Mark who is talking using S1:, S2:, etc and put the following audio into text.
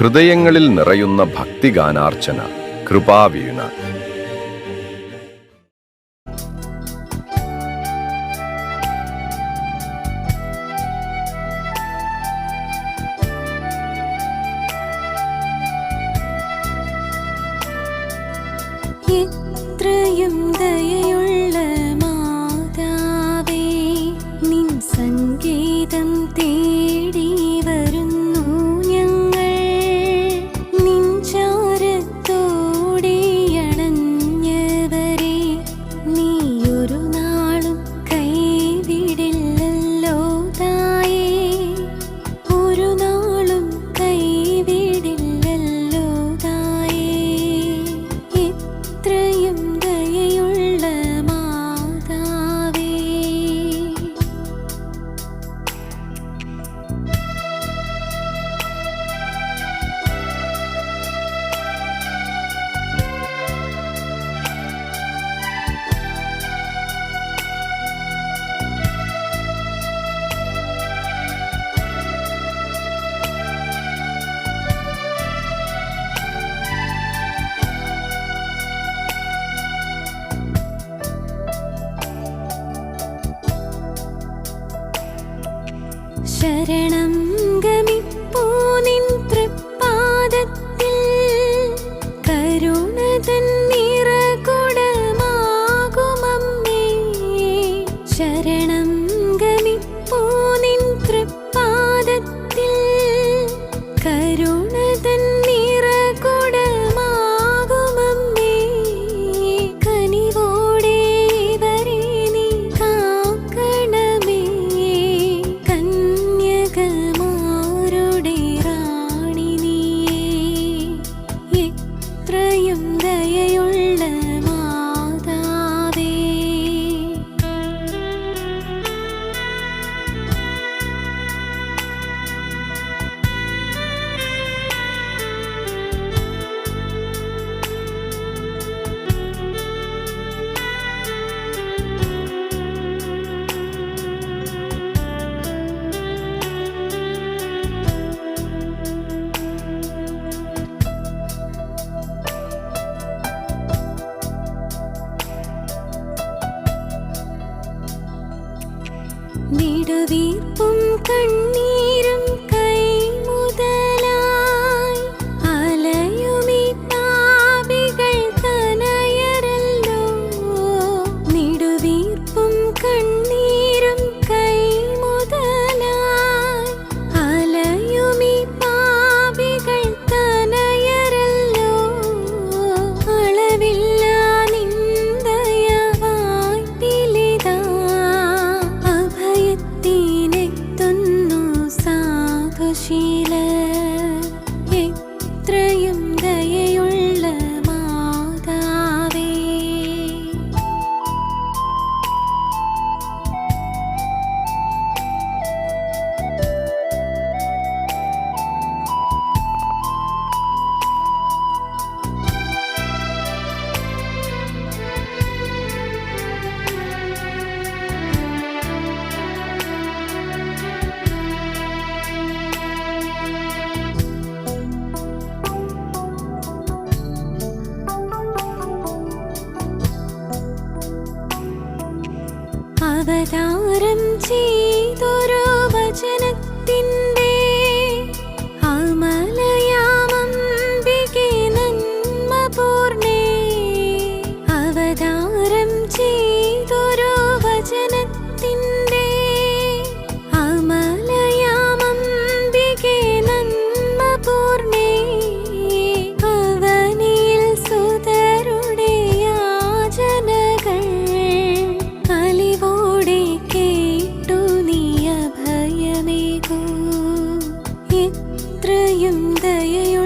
S1: ഹൃദയങ്ങളിൽ നിറയുന്ന ഭക്തിഗാനാർച്ചന. കൃപാവീണ
S2: ഇത്രയും ദയയുള്ള മാതാവേ നിൻ സംഗീതം തേ ശരണം ഗമിപ്പൂ നിൻ തൃപ്പാദത്തിൽ കരുണതൻ അത്രയും ദയയുള്ള കണ്ണീ അവതാരം ചെയ്തൊരു വചനത്തിൻ கிருபையும் தயையும்